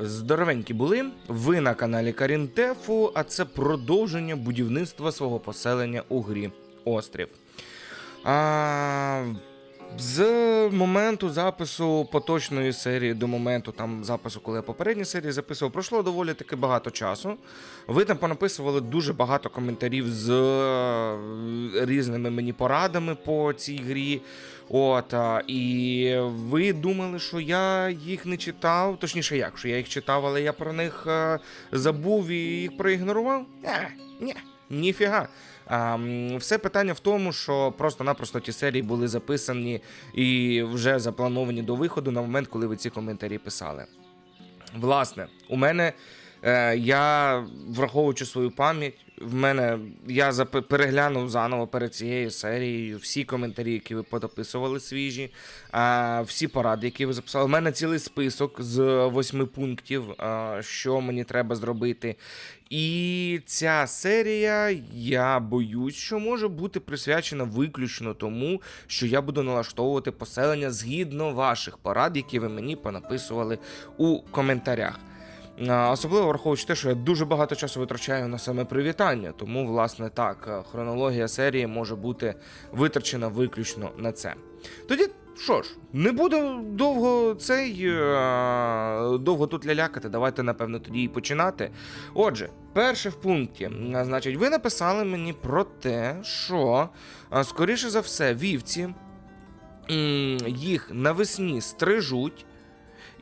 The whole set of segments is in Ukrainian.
здоровенькі були. Ви на каналі Карінтефу, а це продовження будівництва свого поселення у грі Острів. А, з моменту запису поточної серії до моменту там запису, коли я попередні серії записував, пройшло доволі таки багато часу. Ви там понаписували дуже багато коментарів з е, різними мені порадами по цій грі. От, і ви думали, що я їх не читав, точніше, як, що я їх читав, але я про них е, забув і їх проігнорував? Е, ні, ніфіга. Все питання в тому, що просто-напросто ті серії були записані і вже заплановані до виходу на момент, коли ви ці коментарі писали. Власне, у мене я, враховуючи свою пам'ять, в мене я переглянув заново перед цією серією всі коментарі, які ви подописували свіжі, е, всі поради, які ви записали. У мене цілий список з восьми пунктів, е, що мені треба зробити. І ця серія, я боюсь, що може бути присвячена виключно тому, що я буду налаштовувати поселення згідно ваших порад, які ви мені понаписували у коментарях. А, Особливо враховуючи те, що я дуже багато часу витрачаю на саме привітання, тому, власне, так, е, хронологія серії може бути витрачена виключно на це. Тоді, що ж, не буду довго цей е, довго тут лялякати. Давайте, напевно, тоді і починати. Отже, перше в пункті, значить, ви написали мені про те, що, скоріше за все, вівці їх навесні стрижуть,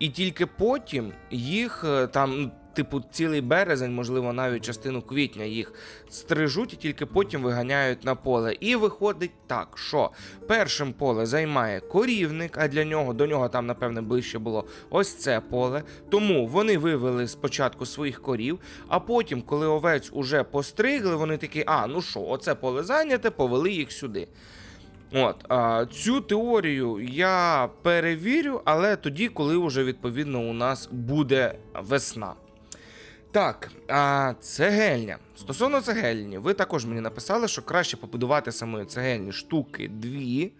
і тільки потім їх е, там. ну, Типу, цілий березень, можливо, навіть частину квітня їх стрижуть і тільки потім виганяють на поле. І виходить так, що першим поле займає корівник, а для нього до нього там, напевне, ближче було ось це поле. Тому вони вивели спочатку своїх корів, а потім, коли овець уже постригли, вони такі: а, ну що, оце поле зайняте, повели їх сюди. От а, цю теорію я перевірю, але тоді, коли вже відповідно у нас буде весна. Так, а цегельня. Стосовно цегельні, ви також мені написали, що краще побудувати самої цегельні штуки дві,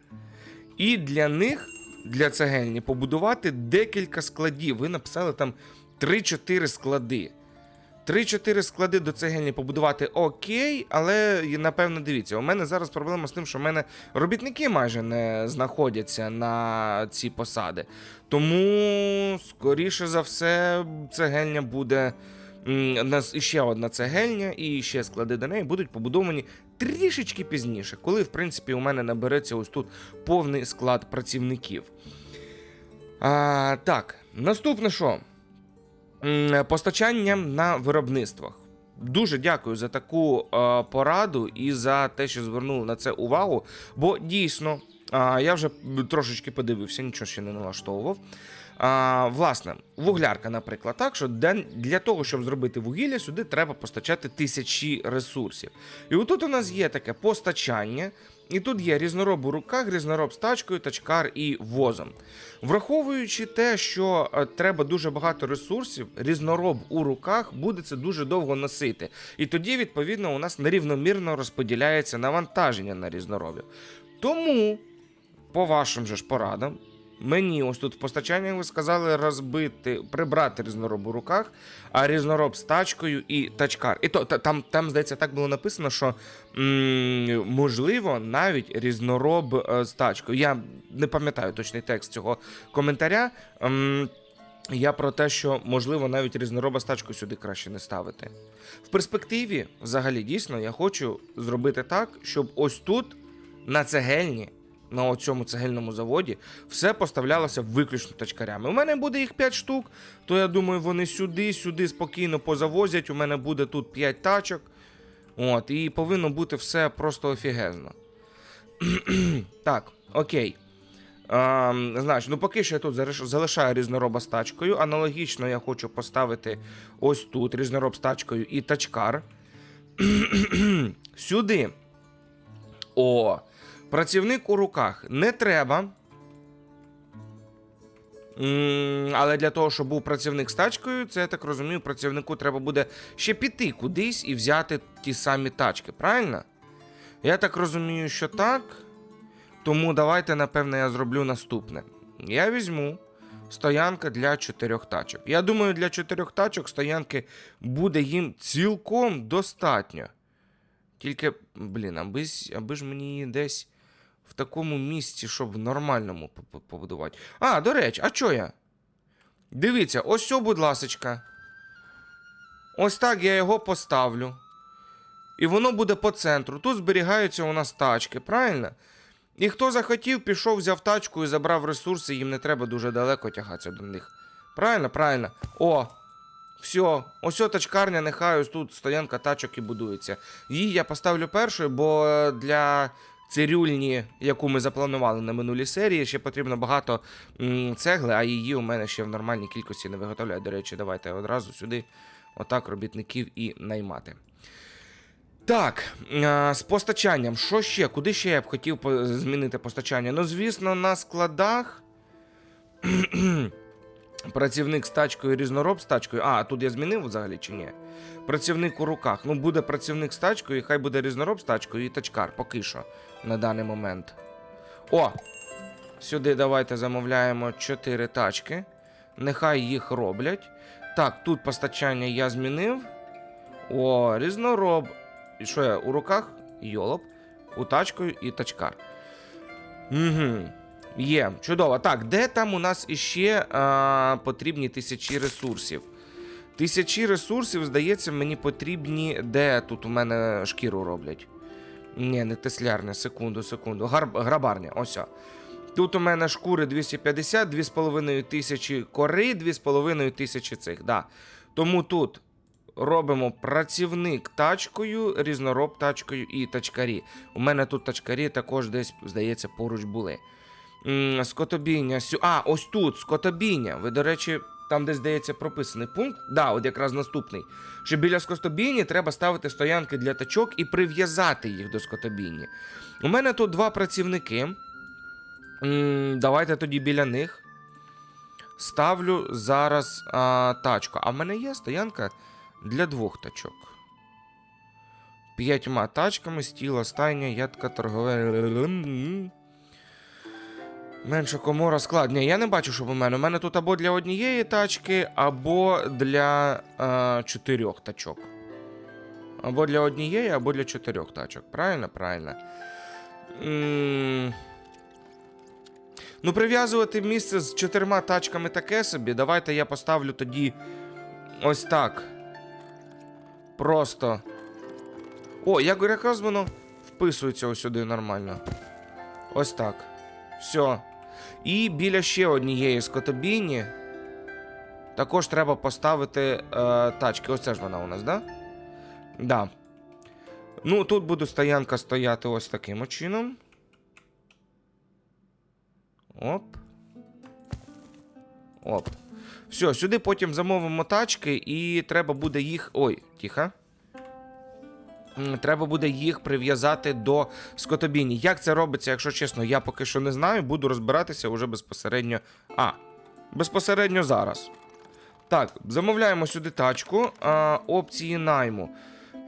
і для них, для цегельні, побудувати декілька складів. Ви написали там 3-4 склади. 3-4 склади до цегельні побудувати окей, але напевно дивіться, у мене зараз проблема з тим, що в мене робітники майже не знаходяться на ці посади. Тому, скоріше за все, цегельня буде. У нас іще одна цегельня і ще склади до неї будуть побудовані трішечки пізніше, коли, в принципі, у мене набереться ось тут повний склад працівників. А, так, наступне що? М, Постачання на виробництвах. Дуже дякую за таку е, пораду і за те, що звернули на це увагу. Бо дійсно, е, я вже трошечки подивився, нічого ще не налаштовував. А, власне, вуглярка, наприклад, так, що для того, щоб зробити вугілля, сюди треба постачати тисячі ресурсів. І отут у нас є таке постачання, і тут є різнороб у руках, різнороб з тачкою, тачкар і возом. Враховуючи те, що е, треба дуже багато ресурсів, різнороб у руках буде це дуже довго носити. І тоді, відповідно, у нас нерівномірно розподіляється навантаження на різноробів. Тому, по вашим же ж порадам, Мені ось тут в постачанні ви сказали розбити, прибрати різнороб у руках, а різнороб з тачкою і тачкар. І то там, там здається, так було написано, що м, можливо навіть різнороб е, з тачкою. Я не пам'ятаю точний текст цього коментаря. М, я про те, що можливо навіть різнороба з тачкою сюди краще не ставити. В перспективі, взагалі, дійсно, я хочу зробити так, щоб ось тут на цегельні. На цьому цегельному заводі все поставлялося виключно тачкарями. У мене буде їх 5 штук, то я думаю, вони сюди, сюди спокійно позавозять. У мене буде тут 5 тачок. От, і повинно бути все просто офігезно. так, окей. Ем, значить, ну поки що я тут залишаю різнороба з тачкою. Аналогічно я хочу поставити ось тут різнороб з тачкою і тачкар. Сюди. О, працівник у руках не треба. Але для того, щоб був працівник з тачкою, це я так розумію, працівнику треба буде ще піти кудись і взяти ті самі тачки, правильно? Я так розумію, що так. Тому давайте, напевне, я зроблю наступне. Я візьму стоянка для чотирьох тачок. Я думаю, для чотирьох тачок стоянки буде їм цілком достатньо. Тільки, блін, аби, аби ж мені десь в такому місці, щоб в нормальному по- по- побудувати. А, до речі, а чо я? Дивіться, ось сьо, будь ласочка. Ось так я його поставлю. І воно буде по центру. Тут зберігаються у нас тачки, правильно? І хто захотів, пішов, взяв тачку і забрав ресурси, їм не треба дуже далеко тягатися до них. Правильно, правильно. О, все, ось тачкарня, нехай ось тут стоянка тачок і будується. Її я поставлю першою, бо е, для цирюльні, яку ми запланували на минулій серії, ще потрібно багато цегли, а її у мене ще в нормальній кількості не виготовляють. До речі, давайте одразу сюди отак робітників і наймати. Так, з постачанням. Що ще? Куди ще я б хотів змінити постачання? Ну, звісно, на складах. Працівник з тачкою, різнороб з тачкою. А, тут я змінив взагалі чи ні? Працівник у руках. Ну, буде працівник з тачкою, і хай буде різнороб з тачкою і тачкар, поки що, на даний момент. О! Сюди давайте замовляємо 4 тачки. Нехай їх роблять. Так, тут постачання я змінив. О, різнороб. І що я у руках? Йолоп. У тачкою і тачкар. Угу. Є, чудово. Так, де там у нас іще а, потрібні тисячі ресурсів? Тисячі ресурсів, здається, мені потрібні. Де тут у мене шкіру роблять? Ні, не теслярня, секунду, секунду. Гар... Грабарня, ось. Тут у мене шкури 250, 2,5 тисячі кори, 2,5 тисячі цих. Да. Тому тут робимо працівник тачкою, різнороб тачкою і тачкарі. У мене тут тачкарі також десь, здається, поруч були. Скотобійня. А, ось тут, скотобійня. Ви, до речі, там, де здається, прописаний пункт. Да, от якраз наступний. Що біля скотобійні треба ставити стоянки для тачок і прив'язати їх до скотобійні. У мене тут два працівники. Давайте тоді біля них. Ставлю зараз а, тачку. А в мене є стоянка для двох тачок. П'ятьма тачками, стіла, стайня, ядка, торгове. Менша комора, склад. Ні, я не бачу, щоб у мене. У мене тут або для однієї тачки, або для а, чотирьох тачок. Або для однієї, або для чотирьох тачок. Правильно? Правильно. м Ну, прив'язувати місце з чотирма тачками таке собі. Давайте я поставлю тоді ось так. Просто. О, як якраз воно вписується ось сюди нормально. Ось так. Все. І біля ще однієї скотобійні. Також треба поставити е, тачки. Ось це ж вона у нас, да? Да. Ну, тут буде стоянка стояти ось таким чином. Оп. Оп. Все, сюди потім замовимо тачки, і треба буде їх. Ой, тихо. Треба буде їх прив'язати до скотобійні. Як це робиться, якщо чесно, я поки що не знаю. Буду розбиратися уже безпосередньо. А, безпосередньо зараз. Так, замовляємо сюди тачку. А, опції найму.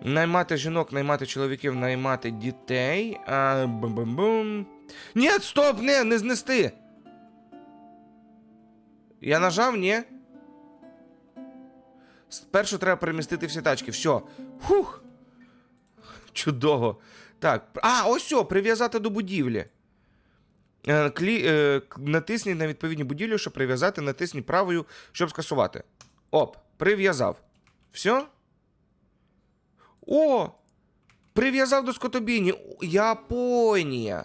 Наймати жінок, наймати чоловіків, наймати дітей. А, бум-бум-бум. Ні, стоп, не, не знести. Я нажав, ні. Спершу треба перемістити всі тачки. Все. Фух. Чудово. Так. А, ось все, прив'язати до будівлі. Е, Клі, е, натисніть на відповідні будівлі, щоб прив'язати, натисніть правою, щоб скасувати. Оп, прив'язав. Все? О! Прив'язав до скотобійні. Японія.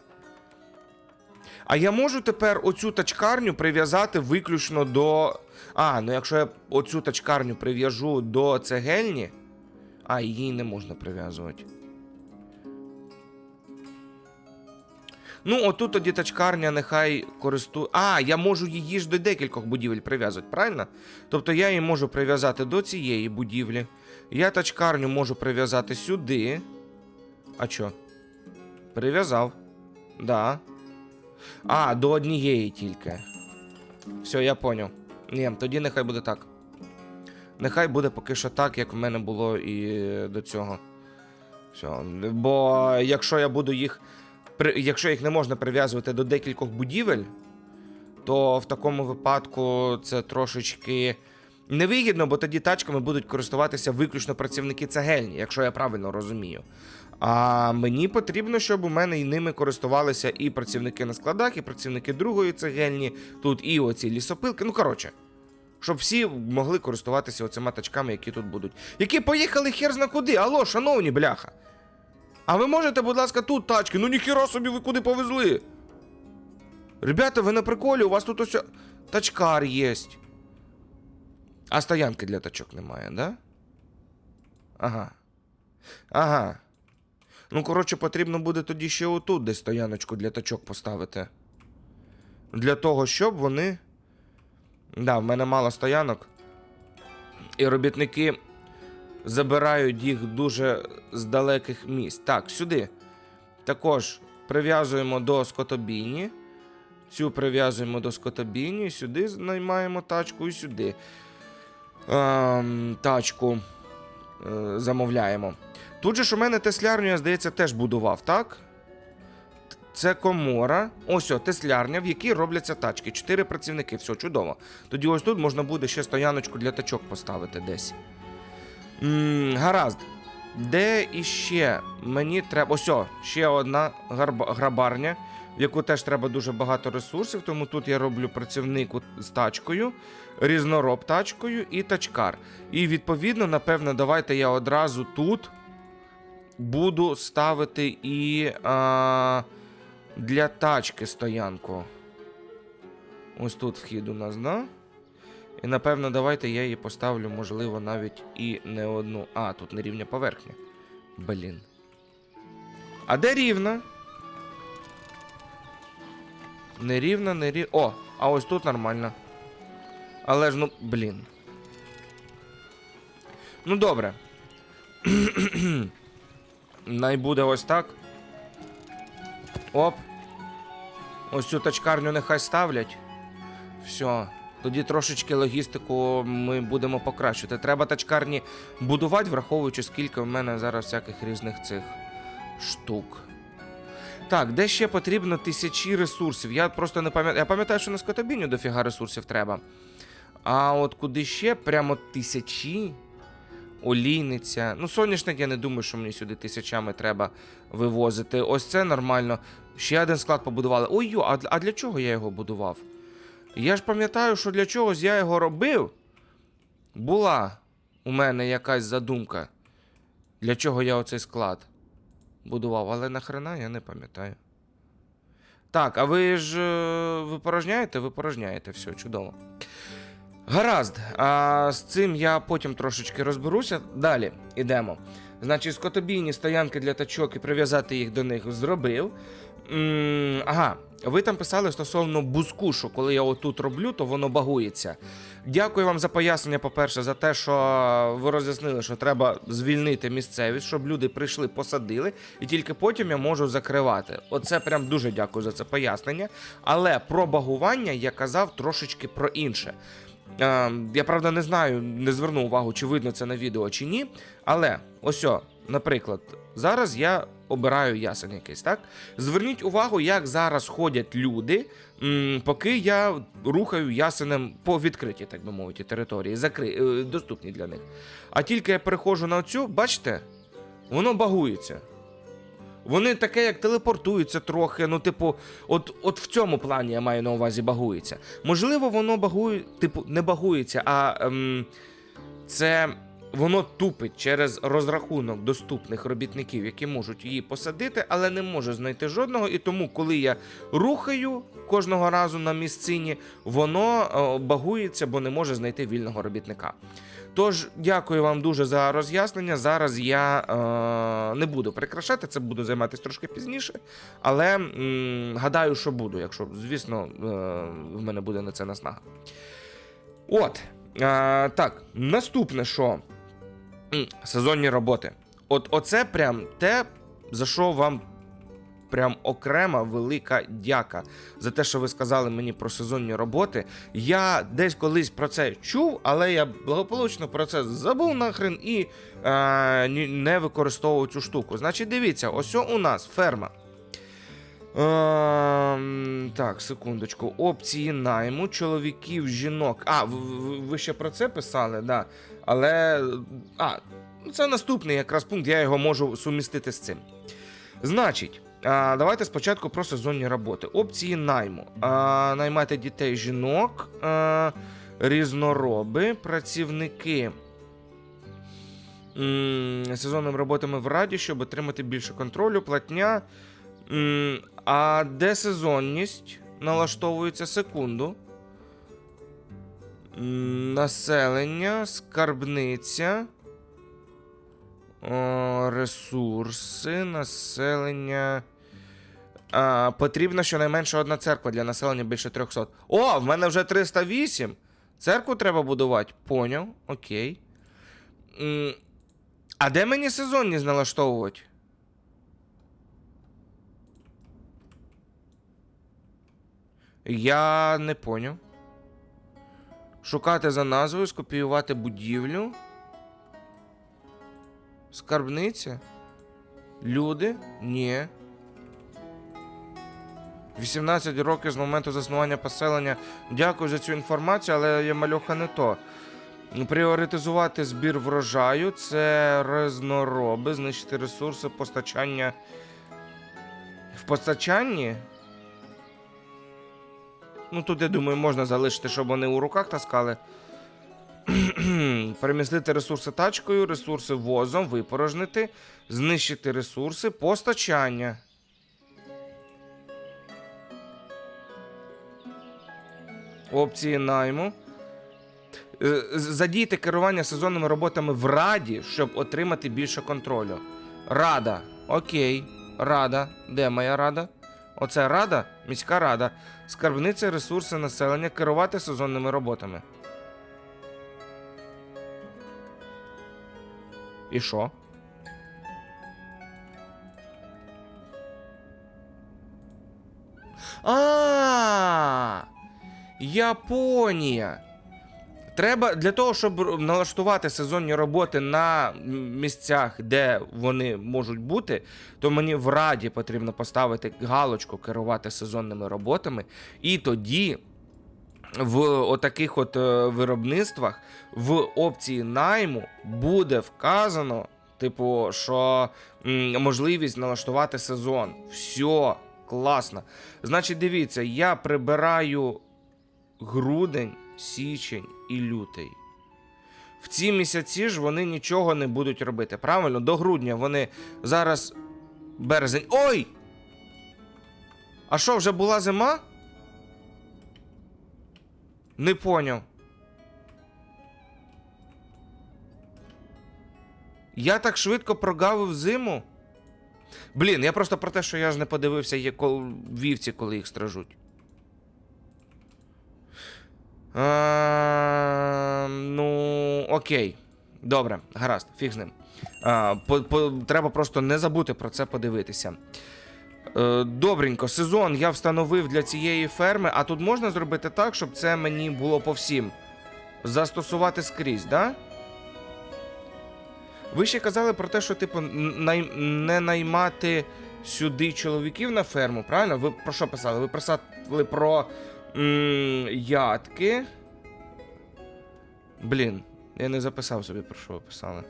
А я можу тепер оцю тачкарню прив'язати виключно до. А, ну якщо я оцю тачкарню прив'яжу до цегельні. А, її не можна прив'язувати. Ну, отут тоді тачкарня нехай користує. А, я можу її ж до декількох будівель прив'язати, правильно? Тобто я її можу прив'язати до цієї будівлі. Я тачкарню можу прив'язати сюди. А чо? Прив'язав. Да. А, до однієї тільки. Все, я поняв. Ні, тоді нехай буде так. Нехай буде поки що так, як в мене було і до цього. Все. Бо якщо я буду їх. Якщо їх не можна прив'язувати до декількох будівель, то в такому випадку це трошечки невигідно, бо тоді тачками будуть користуватися виключно працівники цегельні, якщо я правильно розумію. А мені потрібно, щоб у мене і ними користувалися і працівники на складах, і працівники другої цегельні, тут і оці лісопилки. Ну коротше, щоб всі могли користуватися оцими тачками, які тут будуть. Які поїхали хер зна куди. Алло, шановні бляха. А ви можете, будь ласка, тут тачки? Ну ніхіра собі ви куди повезли. Ребята, ви на приколі, у вас тут ось тачкар є. А стоянки для тачок немає, да? Ага. Ага. Ну, коротше, потрібно буде тоді ще отут десь стояночку для тачок поставити. Для того, щоб вони. Да, в мене мало стоянок. І робітники забирають їх дуже з далеких місць. Так, сюди. Також прив'язуємо до скотобійні. Цю прив'язуємо до скотобійні, сюди наймаємо тачку і сюди. Ем, тачку е, замовляємо. Тут же ж у мене теслярню, я здається, теж будував, так? Це комора. Ось о, теслярня, в якій робляться тачки. Чотири працівники, все чудово. Тоді ось тут можна буде ще стояночку для тачок поставити десь. М гаразд. Де іще мені треба. Ось, ще одна гарба... грабарня, в яку теж треба дуже багато ресурсів, тому тут я роблю працівнику з тачкою, різнороб тачкою і тачкар. І відповідно, напевно, давайте я одразу тут буду ставити і а, для тачки стоянку. Ось тут вхід у нас, да? І напевно, давайте я її поставлю, можливо, навіть і не одну. А, тут не рівня поверхня. Блін. А де рівна? Не рівна, не рівна. О, а ось тут нормально. Але ж, ну, блін. Ну, добре. Най буде ось так. Оп. Ось цю тачкарню нехай ставлять. Все. Тоді трошечки логістику ми будемо покращувати. Треба тачкарні будувати, враховуючи, скільки в мене зараз всяких різних цих штук. Так, де ще потрібно тисячі ресурсів? Я просто не пам'ятаю. Я пам'ятаю, що на скотобіню дофіга ресурсів треба. А от куди ще прямо тисячі? Олійниця. Ну, соняшник, я не думаю, що мені сюди тисячами треба вивозити. Ось це нормально. Ще один склад побудували. Ой, а для чого я його будував? Я ж пам'ятаю, що для чогось я його робив. Була у мене якась задумка. Для чого я оцей склад будував, але нахрена я не пам'ятаю. Так, а ви ж е, ви порожняєте? Все, чудово. Гаразд, а з цим я потім трошечки розберуся. Далі йдемо. Значить, скотобійні стоянки для тачок і прив'язати їх до них зробив. М, ага, ви там писали стосовно бузку, що коли я отут роблю, то воно багується. Дякую вам за пояснення, по-перше, за те, що ви роз'яснили, що треба звільнити місцевість, щоб люди прийшли, посадили, і тільки потім я можу закривати. Оце прям дуже дякую за це пояснення. Але про багування я казав трошечки про інше. Е, я правда не знаю, не зверну увагу, чи видно це на відео чи ні. Але ось, о, наприклад, зараз я обираю ясен якийсь, так? Зверніть увагу, як зараз ходять люди, поки я рухаю ясенем по відкритій, так би мовити, території, закри... е, доступні для них. А тільки я переходжу на цю, бачите, воно багується. Вони таке, як телепортуються трохи. Ну, типу, от, от в цьому плані я маю на увазі багується. Можливо, воно багує, типу, не багується, а ем, це воно тупить через розрахунок доступних робітників, які можуть її посадити, але не можу знайти жодного. І тому, коли я рухаю кожного разу на місцині, воно е, багується, бо не може знайти вільного робітника. Тож, дякую вам дуже за роз'яснення. Зараз я е, не буду прикрашати, це буду займатися трошки пізніше. Але м, гадаю, що буду, якщо, звісно, е, в мене буде на це наснага. От. Е, так, наступне, що сезонні роботи. От оце прям те, за що вам прям окрема велика дяка за те, що ви сказали мені про сезонні роботи. Я десь колись про це чув, але я благополучно про це забув нахрен і е, не використовував цю штуку. Значить, дивіться, ось у нас ферма. Ем, так, секундочку. Опції найму, чоловіків, жінок. А, ви ще про це писали, да. Але. А, це наступний якраз пункт, я його можу сумістити з цим. Значить, давайте спочатку про сезонні роботи. Опції найму. Наймати дітей, жінок, різнороби, працівники. Сезонними роботами в раді, щоб отримати більше контролю, платня. А де сезонність налаштовується секунду? Населення, скарбниця. Ресурси, населення. А, потрібна щонайменше одна церква для населення більше 300. О, в мене вже 308. Церкву треба будувати. Поняв, окей. А де мені сезонність налаштовувати? Я не поняв. Шукати за назвою, скопіювати будівлю. Скарбниця? Люди? Ні. 18 років з моменту заснування поселення. Дякую за цю інформацію, але я мальоха не то. Пріоритизувати збір врожаю це резнороби, знищити ресурси постачання. В постачанні? Ну, тут, я думаю, можна залишити, щоб вони у руках таскали. Перемістити ресурси тачкою, ресурси возом, випорожнити, знищити ресурси, постачання. Опції найму. Е, Задійте керування сезонними роботами в раді, щоб отримати більше контролю. Рада. Окей. Рада. Де моя рада? Оце рада, міська рада, скарбниця ресурси населення керувати сезонними роботами. І що? А, Японія. Треба для того, щоб налаштувати сезонні роботи на місцях, де вони можуть бути, то мені в раді потрібно поставити галочку керувати сезонними роботами, і тоді в отаких от е, виробництвах в опції найму буде вказано, типу, що можливість налаштувати сезон. Все, класно. Значить, дивіться, я прибираю грудень, січень і лютий. В ці місяці ж вони нічого не будуть робити. Правильно? До грудня вони зараз березень. Ой! А що, вже була зима? Не поняв. Я так швидко прогавив зиму. Блін, я просто про те, що я ж не подивився є вівці, коли їх стражуть. А, ну, окей. Добре, гаразд, фіг з ним. А, по, по, треба просто не забути про це подивитися. Е, добренько, сезон я встановив для цієї ферми, а тут можна зробити так, щоб це мені було по всім. Застосувати скрізь, да? Ви ще казали про те, що, типу, най... не наймати сюди чоловіків на ферму, правильно? Ви про що писали? Ви писали про ядки. Блін, я не записав собі, про що ви писали.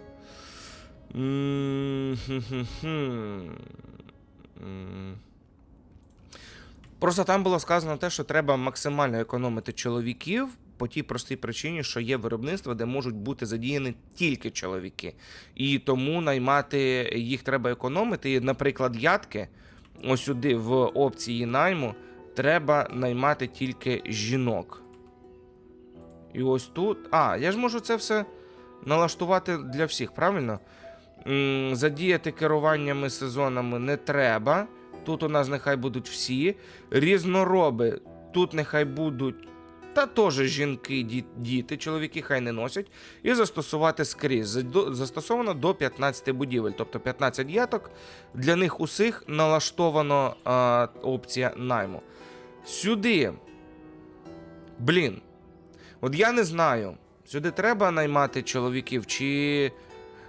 Просто там було сказано те, що треба максимально економити чоловіків по тій простій причині, що є виробництва, де можуть бути задіяні тільки чоловіки. І тому наймати їх треба економити. І, наприклад, ядки, ось сюди в опції найму, треба наймати тільки жінок. І ось тут. А, я ж можу це все налаштувати для всіх, правильно? Задіяти керуваннями сезонами не треба. Тут у нас нехай будуть всі. Різнороби. Тут нехай будуть. Та теж жінки, діти, чоловіки хай не носять. І застосувати скрізь. Застосовано до 15 будівель, тобто 15 яток. Для них усіх налаштовано а, опція найму. Сюди. Блін. От я не знаю. Сюди треба наймати чоловіків чи.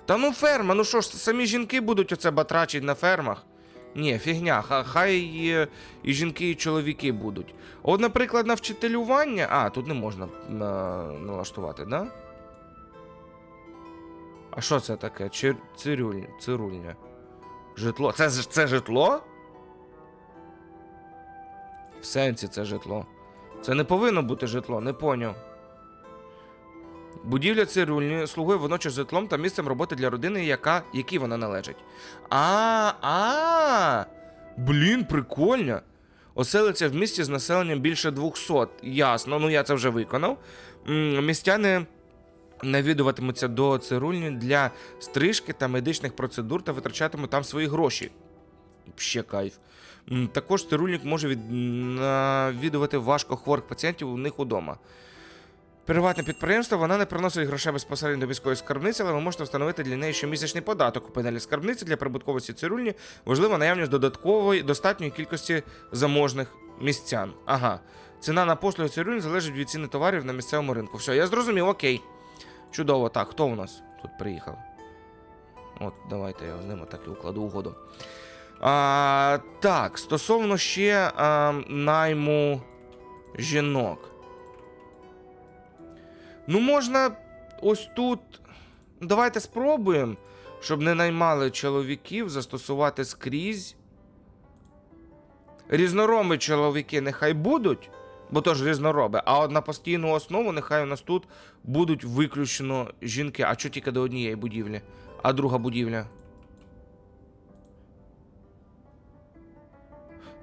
Та ну ферма, ну що ж, самі жінки будуть оце батрачить на фермах. Ні, фігня, хай і, і жінки, і чоловіки будуть. От, наприклад, на вчителювання. А, тут не можна на, налаштувати, да? А що це таке? Чир, цирюль, цирульня. Житло. Це, це житло? В сенсі це житло. Це не повинно бути житло, не поняв. Будівля цирюльні слугує водночас житлом та місцем роботи для родини, яка, якій вона належить. А, а, блін, прикольно. Оселиться в місті з населенням більше 200. Ясно, ну я це вже виконав. Містяни навідуватимуться до цирульні для стрижки та медичних процедур та витрачатимуть там свої гроші. Ще кайф. Також цирульник може від... навідувати важко хворих пацієнтів у них удома. Приватне підприємство, вона не приносить грошей безпосередньо до військової скарбниці, але ви можете встановити для неї щомісячний податок у панелі скарбниці для прибутковості цирульні. Важлива наявність додаткової достатньої кількості заможних містян. Ага. Ціна на послуги цирюльні залежить від ціни товарів на місцевому ринку. Все, я зрозумів, окей. Чудово, так, хто у нас тут приїхав? От, давайте я з ними так і укладу угоду. А, так, стосовно ще а, найму жінок. Ну, можна ось тут. Давайте спробуємо, щоб не наймали чоловіків, застосувати скрізь. Різнороби чоловіки нехай будуть, бо то ж різнороби, а от на постійну основу нехай у нас тут будуть виключно жінки. А що тільки до однієї будівлі? А друга будівля?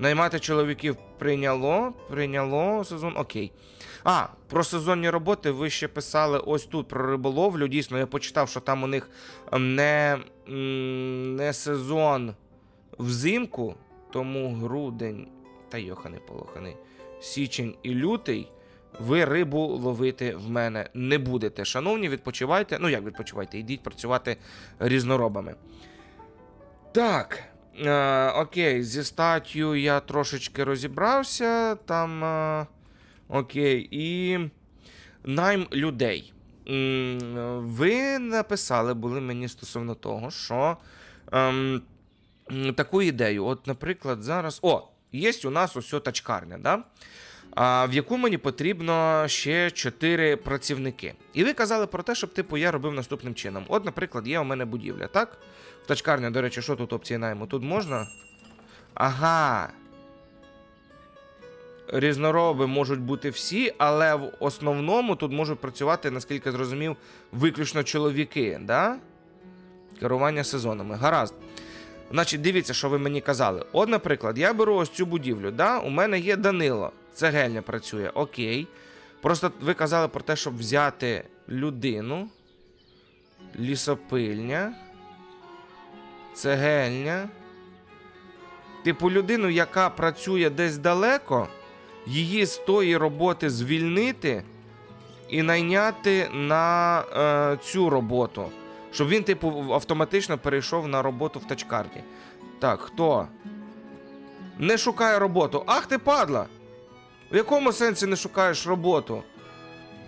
Наймати чоловіків прийняло, прийняло сезон. Окей. А, про сезонні роботи ви ще писали ось тут про риболовлю. Дійсно, я почитав, що там у них ем, не, не сезон взимку, тому грудень та йоханий полоханий. Січень і лютий. Ви рибу ловити в мене не будете. Шановні, відпочивайте. Ну як відпочивайте? Йдіть працювати різноробами. Так. Е, окей, зі статтю я трошечки розібрався. Там. Е, окей, і найм людей. Ви написали були мені стосовно того, що ем, таку ідею. От, наприклад, зараз. О, є у нас ось тачкарня, да? а, в яку мені потрібно ще 4 працівники. І ви казали про те, щоб типу я робив наступним чином. От, наприклад, є у мене будівля, так? Тачкарня, до речі, що тут опції? Тут можна? Ага. Різнороби можуть бути всі, але в основному тут можуть працювати, наскільки зрозумів, виключно чоловіки, да? Керування сезонами. Гаразд. Значить, дивіться, що ви мені казали. От, наприклад, я беру ось цю будівлю, да? у мене є Данило. Цегельня працює, окей. Просто ви казали про те, щоб взяти людину, лісопильня, цегельня. Типу, людину, яка працює десь далеко, її з тої роботи звільнити і найняти на е, цю роботу. Щоб він, типу, автоматично перейшов на роботу в тачкарні. Так, хто? Не шукає роботу. Ах ти падла! В якому сенсі не шукаєш роботу?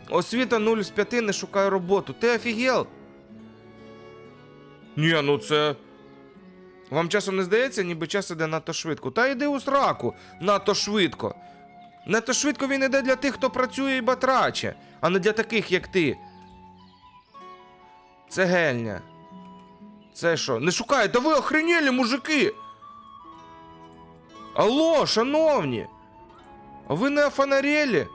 Освіта 0 з 5 не шукає роботу. Ти офігел? Ні, ну це. Вам часом не здається, ніби час іде надто швидко. Та йди у сраку надто швидко. Надто швидко він іде для тих, хто працює і батраче, а не для таких, як ти. Це гельня. Це що? Не шукає, та ви охренєлі, мужики! Алло, шановні! А ви не офанарєлі?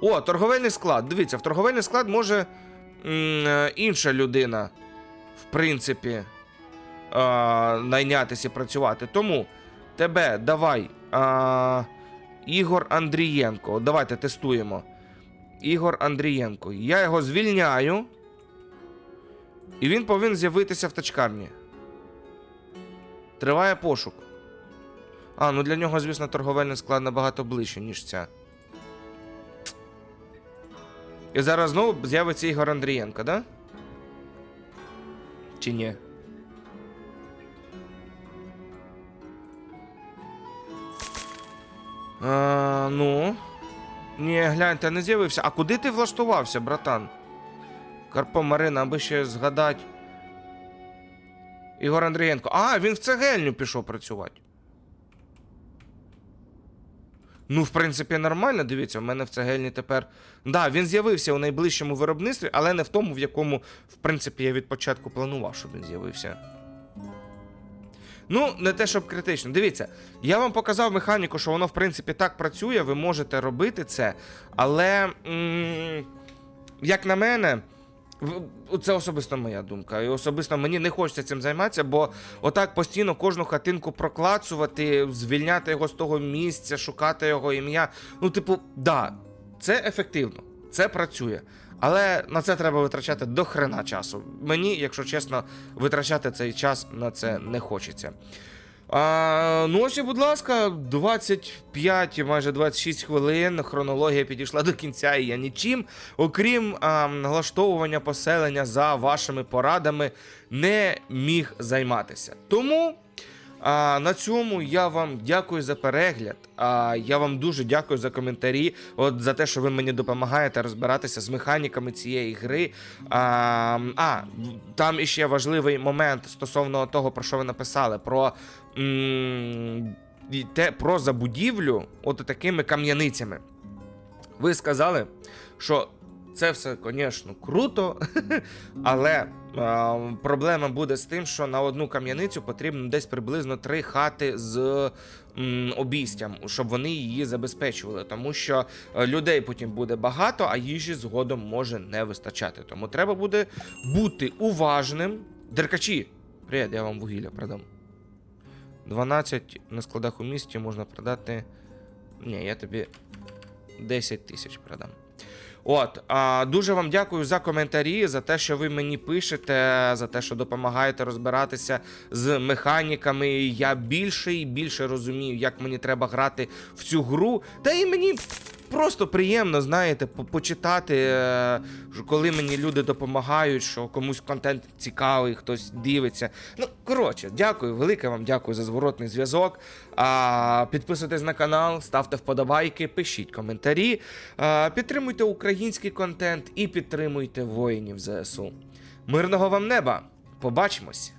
О, торговельний склад. Дивіться, в торговельний склад може м, е, інша людина, в принципі, найнятися працювати. Тому тебе давай. Е, Ігор Андрієнко. Давайте тестуємо. Ігор Андрієнко. Я його звільняю. І він повинен з'явитися в тачкарні. Триває пошук. А, ну для нього, звісно, торговельний склад набагато ближче, ніж ця. І зараз знову з'явиться Ігор Андрієнко, да? Чи ні? А, Ну. Ні, гляньте, не з'явився. А куди ти влаштувався, братан? Карпо Марина, аби ще згадати. Ігор Андрієнко. А, він в цегельню пішов працювати. Ну, в принципі, нормально. Дивіться, в мене в цегельні тепер. Да, він з'явився у найближчому виробництві, але не в тому, в якому, в принципі, я від початку планував, щоб він з'явився. Ну, не те, щоб критично. Дивіться, я вам показав механіку, що воно, в принципі, так працює, ви можете робити це, але, м- як на мене, це особисто моя думка. І особисто мені не хочеться цим займатися, бо отак постійно кожну хатинку проклацувати, звільняти його з того місця, шукати його ім'я. Ну, типу, да, це ефективно, це працює. Але на це треба витрачати до хрена часу. Мені, якщо чесно, витрачати цей час на це не хочеться. А, ну ось, і, будь ласка, 25, майже 26 хвилин. Хронологія підійшла до кінця, і я нічим, окрім а, налаштовування поселення за вашими порадами, не міг займатися. Тому. А, на цьому я вам дякую за перегляд. А, я вам дуже дякую за коментарі, от за те, що ви мені допомагаєте розбиратися з механіками цієї гри. А, а там іще важливий момент стосовно того, про що ви написали, про, м, те, про забудівлю от такими кам'яницями. Ви сказали, що це все, звісно, круто, але е, проблема буде з тим, що на одну кам'яницю потрібно десь приблизно три хати з м, обійстям, щоб вони її забезпечували. Тому що е, людей потім буде багато, а їжі згодом може не вистачати. Тому треба буде бути уважним. Деркачі, привіт, я вам вугілля продам. 12 на складах у місті можна продати. Ні, я тобі 10 тисяч продам. От, а, дуже вам дякую за коментарі, за те, що ви мені пишете, за те, що допомагаєте розбиратися з механіками. Я більше і більше розумію, як мені треба грати в цю гру. Та і мені просто приємно, знаєте, по- почитати, е, коли мені люди допомагають, що комусь контент цікавий, хтось дивиться. Ну, коротше, дякую, велике вам дякую за зворотний зв'язок. Підписуйтесь на канал, ставте вподобайки, пишіть коментарі, підтримуйте український контент і підтримуйте воїнів ЗСУ. Мирного вам неба! Побачимось!